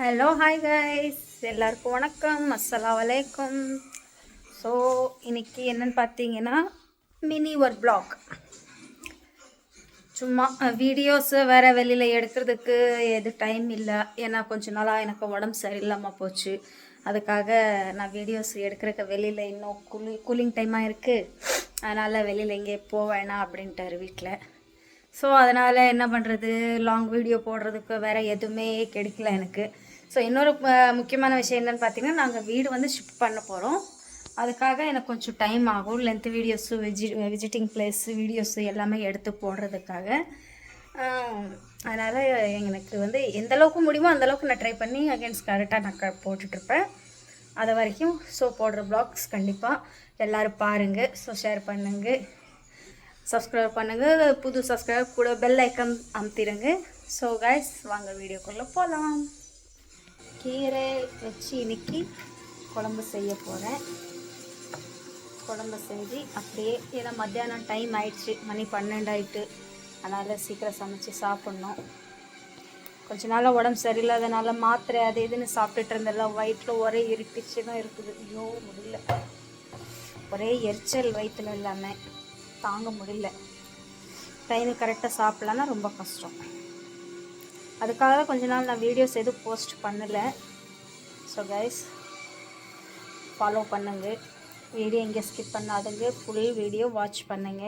Hello hi guys எல்லாருக்கும் வணக்கம். அஸ்ஸலா வலைக்கம் ஸோ இன்னைக்கு என்னன்னு பார்த்தீங்கன்னா மினி ஒர்க் பிளாக் சும்மா வீடியோஸு வேறு வெளியில் எடுக்கிறதுக்கு எது டைம் இல்லை. ஏன்னா கொஞ்ச நாளாக எனக்கு உடம்பு சரியில்லாமல் போச்சு. அதுக்காக நான் வீடியோஸ் எடுக்கிறதுக்கு வெளியில் இன்னும் கூலி கூலிங் டைமாக இருக்குது அதனால் வெளியில் எங்கேயே போக வேணாம் அப்படின்ட்டாரு வீட்டில் ஸோ அதனால் என்ன பண்ணுறது லாங் வீடியோ போடுறதுக்கு வேறு எதுவுமே கிடைக்கல எனக்கு. ஸோ இன்னொரு முக்கியமான விஷயம் என்னென்னு பார்த்தீங்கன்னா நாங்கள் வீடு வந்து ஷிஃப்ட் பண்ண போகிறோம் அதுக்காக எனக்கு கொஞ்சம் டைம் ஆகும். லென்த் வீடியோஸு விஜி விசிட்டிங் பிளேஸ் வீடியோஸு எல்லாமே எடுத்து போடுறதுக்காக. அதனால் எனக்கு வந்து எந்த அளவுக்கு முடியுமோ அந்தளவுக்கு நான் ட்ரை பண்ணி அகேன்ஸ்ட் கரெக்டாக நான் க போட்டுட்ருப்பேன். அது வரைக்கும் ஸோ போடுற ப்ளாக்ஸ் கண்டிப்பாக எல்லோரும் பாருங்கள் ஸோ ஷேர் பண்ணுங்கள் சப்ஸ்கிரைப் பண்ணுங்கள் புது சப்ஸ்கிரைப் கூட பெல் ஐக்கன் அமுத்திடுங்க. ஸோ கைஸ் வாங்க வீடியோக்குள்ளே போகலாம் கீரை வச்சு இன்னைக்கு குழம்பு செய்ய போகிறேன் குழம்பு செஞ்சு அப்படியே ஏன்னா மத்தியானம் டைம் ஆயிடுச்சு மணி பன்னெண்டு ஆகிட்டு அதனால் சீக்கிரம் சமைச்சு சாப்பிட்ணும். கொஞ்ச நாளாக உடம்பு சரியில்லாதனால மாத்திரை அது இதுன்னு சாப்பிட்டுட்டு இருந்தெல்லாம் வயிற்றில் ஒரே இரிட்டேஷனாக தான் இருக்குது. ஐயோ முடியல. ஒரே எரிச்சல் வயிற்றுல எல்லாமே தாங்க முடியல. டைமுக்கு கரெக்டாக சாப்பிட்லன்னா ரொம்ப கஷ்டம். அதுக்காக தான் கொஞ்ச நாள் நான் வீடியோஸ் எதுவும் போஸ்ட் பண்ணலை. ஸோ கைஸ் ஃபாலோ பண்ணுங்க. வீடியோ எங்கே ஸ்கிப் பண்ணாதுங்க. ஃபுல் வீடியோ வாட்ச் பண்ணுங்க.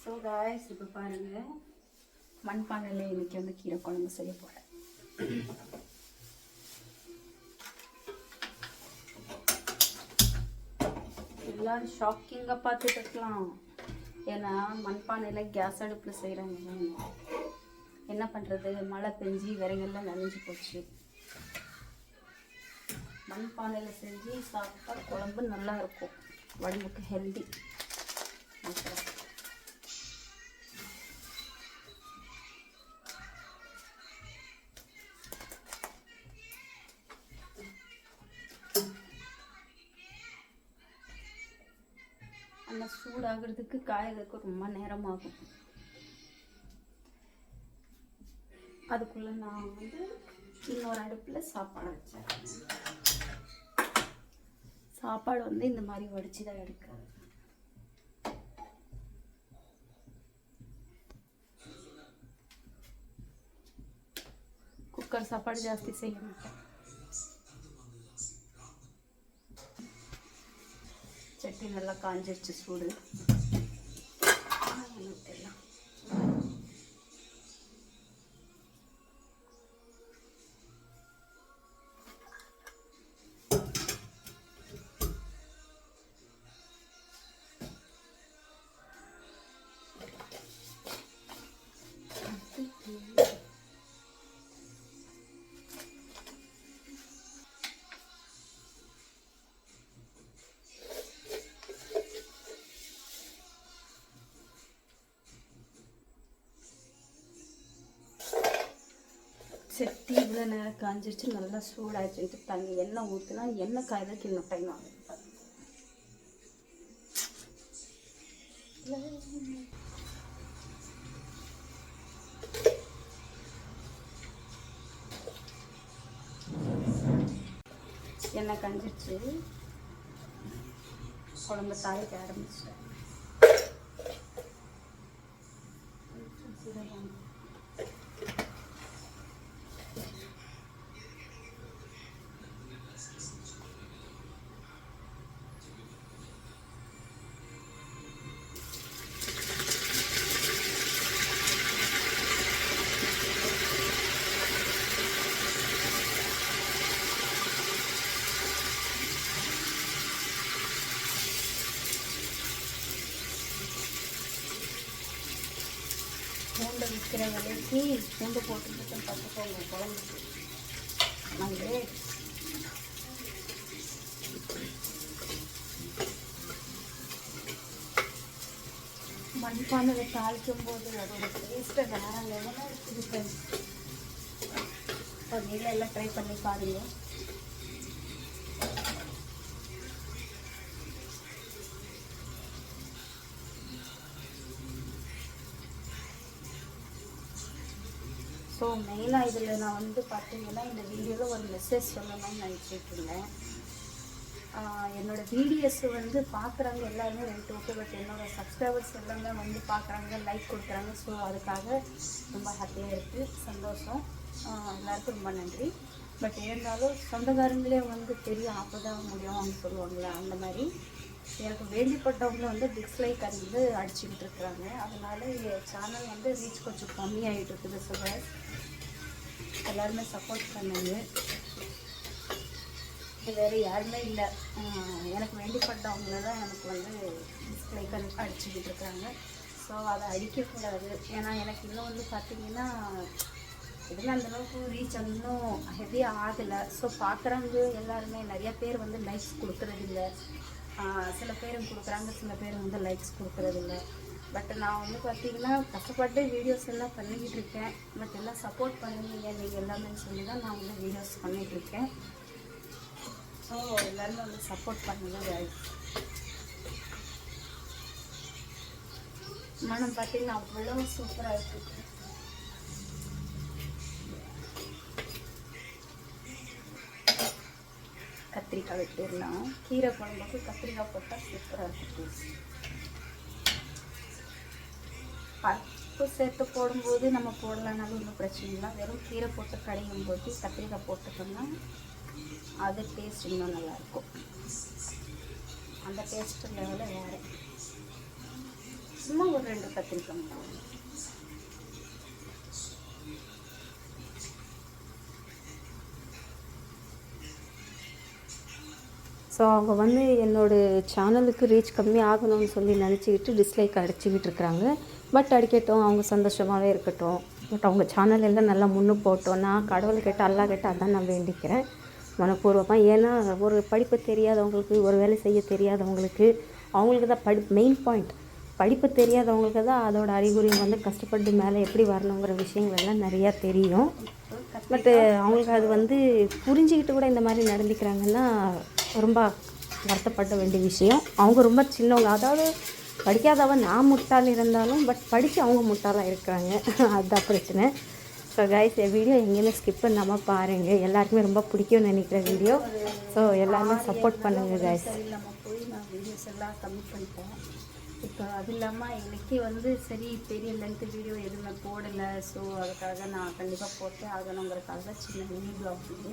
ஸோ காய்ஸ் இப்போ பாருங்கள் மண்பானையில் இன்றைக்கி வந்து கீரை குழம்பு செய்ய போகிறேன் எல்லாரும் ஷாக்கிங்காக பார்த்துட்டு இருக்கலாம் ஏன்னா மண்பானையில் கேஸ் அடுப்பில் செய்கிறாங்க என்ன பண்ணுறது மழை பெஞ்சி விறகெல்லாம் நனைஞ்சு போச்சு. மண்பானையில் செஞ்சு சாப்பிட்டா குழம்பு நல்லா இருக்கும். உடம்புக்கு ஹெல்தி சூடாகிறதுக்கு காயறதுக்கு ரொம்ப நேரம் ஆகும் அதுக்குள்ள நான் வந்து இன்னொரு அடுப்பில் சாப்பாடு வச்சேன். சாப்பாடு வந்து இந்த மாதிரி வடிச்சு தான் எடுக்கிறது குக்கர் சாப்பாடு ஜாஸ்தி செய்ய மாட்டேன். சட்டி நல்லா காஞ்சிருச்சு சூடு. செட்டி இவ்வளோ நேரம் காஞ்சிருச்சு நல்லா சூடாச்சுட்டு தண்ணி எண்ணெய் ஊற்றினா எண்ணெய் காயறதுக்கு இன்னும் டைம் ஆகுது. எண்ணெய் கஞ்சிருச்சு. குழம்பு தாளிக்க ஆரம்பிச்சிட்டேன் சீரகம் பூண்டை விற்கிற விலைக்கு பூண்டு போட்டுட்டு பார்த்துக்கோங்க குழம்புக்கு வந்து மண்பானையில் தாளிக்கும் போது அதோட டேஸ்ட்டை வேற லெவலாக இருக்குது friends. இப்போ நீங்களும் எல்லாம் ட்ரை பண்ணி பாருங்க. ஸோ மெயினாக இதில் நான் வந்து பார்த்தீங்கன்னா இந்த வீடியோவில் ஒரு மெசேஜ் சொல்லணும்னு நினச்சிட்டு என்னோடய என்னோட வீடியோஸ் வந்து பார்க்குறாங்க எல்லாருமே ரைட் ஓகே பட் என்னோட சப்ஸ்கிரைபர்ஸ் எல்லாமே வந்து பார்க்குறாங்க லைக் கொடுக்குறாங்க. ஸோ அதுக்காக ரொம்ப ஹாப்பியாக இருக்குது சந்தோஷம். எல்லாருக்கும் ரொம்ப நன்றி. பட் இருந்தாலும் சொந்தக்காரங்களே வந்து பெரிய ஆப்பதாக முடியும் அவங்க சொல்லுவாங்களே அந்த மாதிரி. எனக்கு வேண்டிப்பட்டவங்கள வந்து டிஸ்லைக் வந்து அடிச்சுக்கிட்டு இருக்கிறாங்க. அதனால் சேனல் வந்து ரீச் கொஞ்சம் கம்மியாகிட்டு இருக்குது சுகர் எல்லாருமே சப்போர்ட் பண்ணாங்க வேறு யாருமே இல்லை. எனக்கு வேண்டிப்பட்டவங்கள தான் எனக்கு வந்து டிஸ்லைக் அடிச்சுக்கிட்டு இருக்காங்க. ஸோ அதை அடிக்கக்கூடாது. ஏன்னா எனக்கு இன்னும் வந்து பார்த்திங்கன்னா இதெல்லாம் அந்தளவுக்கு ரீச் இன்னும் ஹெவியாக ஆகலை. ஸோ பார்க்குறவங்க எல்லாருமே நிறையா பேர் வந்து லைக்ஸ் கொடுக்குறதில்ல. சில பேரும் கொடுக்குறாங்க சில பேர் வந்து லைக்ஸ் கொடுக்குறதில்ல. பட் நான் வந்து பார்த்தீங்கன்னா கஷ்டப்பட்டு வீடியோஸ் எல்லாம் பண்ணிக்கிட்டு இருக்கேன். பட் எல்லாம் சப்போர்ட் பண்ணுவீங்க நீங்கள் எல்லாமே சொல்லி தான் நான் வந்து வீடியோஸ் பண்ணிகிட்டு இருக்கேன். ஸோ எல்லாருமே வந்து சப்போர்ட் பண்ணுங்கள் guys. மனம் பார்த்தீங்கன்னா அவ்வளோ சூப்பராக இருக்குது கத்திரிக்காய் வெட்டிடலாம். கீரை குழம்புக்கு கத்திரிக்காய் போட்டால் சூப்பராக இருக்குது பருப்பு சேர்த்து போடும்போது நம்ம போடலனாலும் ஒன்றும் பிரச்சனை இல்லை. வெறும் கீரை போட்டு கடையும் போது கத்திரிக்காய் போட்டுக்கோங்க அது டேஸ்ட் இன்னும் நல்லாயிருக்கும். அந்த டேஸ்ட் லெவலில் வேறு. சும்மா ஒரு ரெண்டு கத்திரிக்காய் போடணும் ஸோ அவங்க வந்து என்னோடய சேனலுக்கு ரீச் கம்மி ஆகணும்னு சொல்லி நினச்சிக்கிட்டு டிஸ்லைக் அடிச்சுக்கிட்டு இருக்கிறாங்க. பட் அடிக்கட்டும் அவங்க சந்தோஷமாகவே இருக்கட்டும். பட் அவங்க சேனல் எல்லாம் நல்லா முன்னு போட்டோம் நான் கடவுள் கேட்ட அல்லா கேட்ட அதான் நான் வேண்டிக்கிறேன். மனப்பூர்வமாக ஏன்னா ஒரு படிப்பு தெரியாதவங்களுக்கு ஒரு வேலை செய்ய தெரியாதவங்களுக்கு அவங்களுக்கு தான் படி மெயின் பாயிண்ட் படிப்பு தெரியாதவங்களுக்கு தான் அதோட அறிகுறி வந்து கஷ்டப்பட்டு மேலே எப்படி வரணுங்கிற விஷயங்கள் எல்லாம் நிறையா தெரியும். பட்டு அவங்களுக்கு அது வந்து புரிஞ்சுக்கிட்டு கூட இந்த மாதிரி நடந்துக்கிறாங்கன்னா ரொம்ப வருத்தப்பட வேண்டிய விஷயம். அவங்க ரொம்ப சின்னவங்க. அதாவது படிக்காதவன் நான் முட்டாள் இருந்தாலும் பட் படித்து அவங்க முட்டாளாக இருக்கிறாங்க. அதுதான் பிரச்சனை. ஸோ கைஸ் என் வீடியோ எங்கேயுமே ஸ்கிப் பண்ணாமல் பாருங்கள் எல்லாருக்குமே ரொம்ப பிடிக்கும்னு நினைக்கிற வீடியோ ஸோ எல்லாருமே சப்போர்ட் பண்ணுங்கள் கைஸ் இல்லாமல் போய் நான் வீடியோஸ் எல்லாம் கம்மி பண்ணிட்டேன் இப்போ அது இல்லாமல் இன்னைக்கு வந்து சரி பெரிய லென்த்து வீடியோ எதுவுமே போடலை. ஸோ அதுக்காக நான் கண்டிப்பாக போட்டே ஆகணுங்கிறதுக்காக சின்ன மினி பிளாக் இது.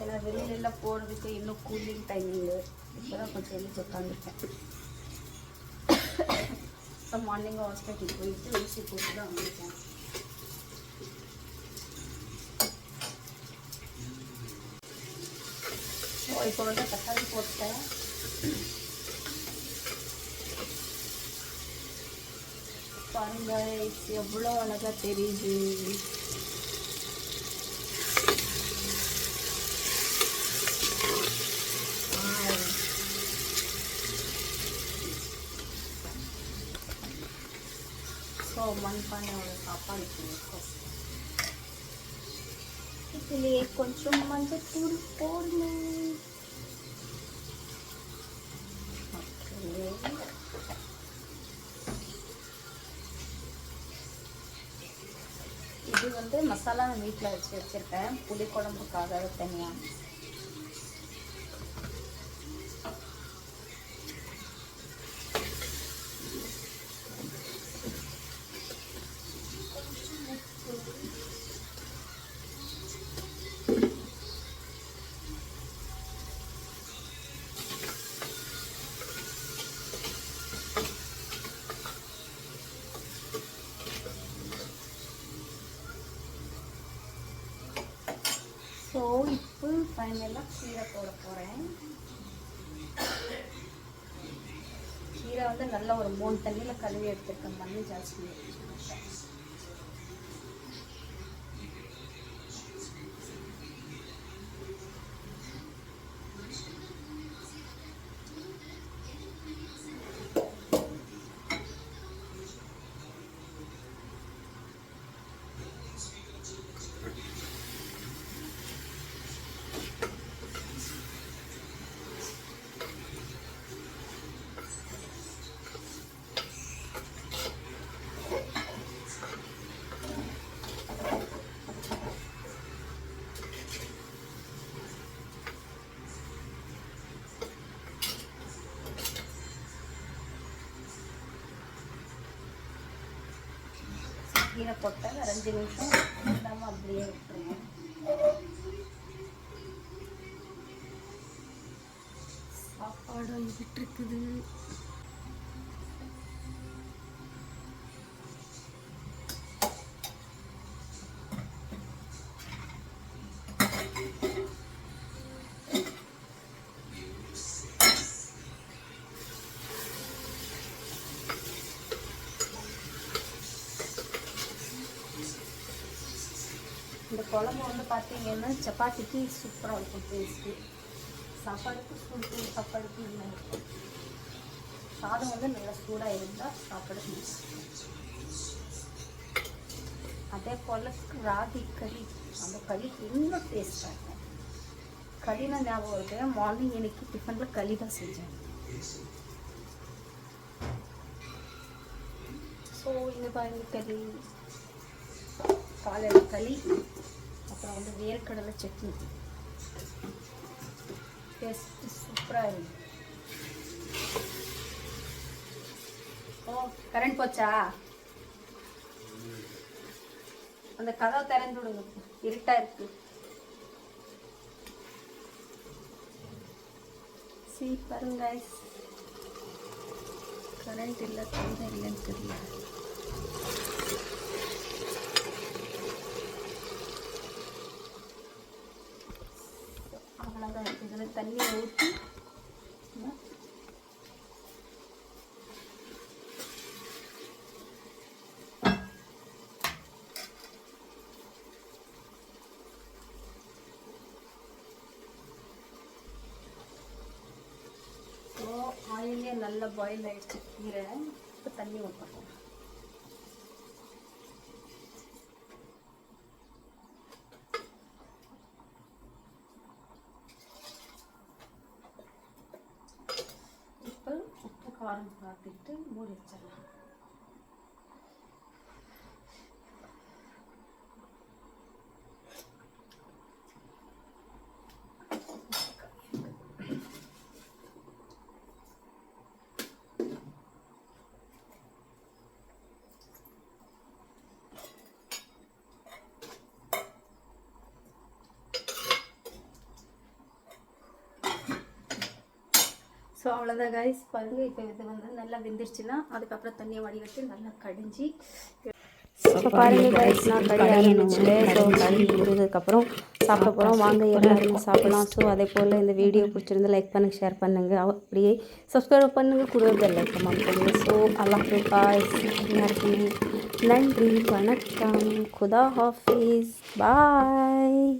ஏன்னா வெளியிலலாம் போகிறதுக்கு இன்னும் கூலிங் டைமிங்கு இப்போ தான் கொஞ்சம் எழுதி உட்காந்துருக்கேன் இப்போ மார்னிங் ஹாஸ்பிட்டல் போயிட்டு ஊசி போட்டு தான் வந்திருக்கேன். இப்போ வந்து தக்காளி போட்டேன் பாருங்க எவ்வளோ அழகா தெரியுது. ஸோ மண்பானையோட சாப்பாடு இருக்கும் இதுலேயே கொஞ்சம் மஞ்சள் தூள் இது வந்து மசாலா வீட்டில் வச்சு வச்சுருக்கேன். புளி குழம்புக்காக தனியாக ஸோ இப்போ எல்லாம் கீரை போட போகிறேன் கீரை வந்து நல்லா ஒரு மூணு தண்ணியில் கழுவி எடுத்துருக்கேன். தண்ணி ஜாஸ்தி கீரை போட்டால் ஒரு அஞ்சு நிமிஷம் இல்லாமல் அப்படியே விட்டுருங்க. சாப்பாடு வந்துட்டு இருக்குது. குழம்பு வந்து பார்த்தீங்கன்னா சப்பாத்திக்கு சூப்பராக இருக்கும் டேஸ்ட்டு சாப்பாடுக்கு சூடு சாப்பாடுக்கு இல்லை. சாதம் வந்து நல்லா சூடாக இருந்தால் சாப்பாடு அதே போல் ராகி களி அந்த களி இன்னும் டேஸ்ட்டாக இருக்கும். களினா ஞாபகம் இருக்கு மார்னிங் இன்னைக்கு டிஃபனில் களி தான் செஞ்சேன். ஸோ இந்த பாருங்க களி காலையில் களி அப்புறம் வந்து வேர்க்கடலை சட்னி. டேஸ்ட்டு சூப்பராக இருக்கு. ஓ கரண்ட் போச்சா? அந்த கதவை திறந்து விடுங்க. இருட்டா இருக்கு. சரி பாருங்க கரண்ட் இல்லை தந்தை இல்லைன்னு தெரியல. அவ்வளோதான் இதில் தண்ணியை ஊற்றி ஸோ ஆயிலே நல்லா பாயில் ஆகிடுச்சு கீரை. இப்போ தண்ணி ஊற்றணும் ஸோ அவ்வளோதான் காய்ஸ் பாருங்க இப்போ இது வந்து நல்லா வெந்துருச்சுன்னா அதுக்கப்புறம் தண்ணியை வடிகட்டி நல்லா கடிஞ்சி ஸோ பாருங்க guys, நான் ஸோ கறி முடிஞ்சதுக்கப்புறம் சாப்பிட போகிறோம் வாங்க எல்லாருமே சாப்பிடலாம். ஸோ அதே போல் இந்த வீடியோ பிடிச்சிருந்து லைக் பண்ணுங்க ஷேர் பண்ணுங்கள் அப்படியே சப்ஸ்கிரைப் பண்ணுங்கள் கூட லைக் கமெண்ட் பண்ணுங்கள் ஸோ அல்லாஹ் பாய்ஸ் எல்லாருக்குமே நன்றி வணக்கம். குதா ஹாஃபீஸ் பாய்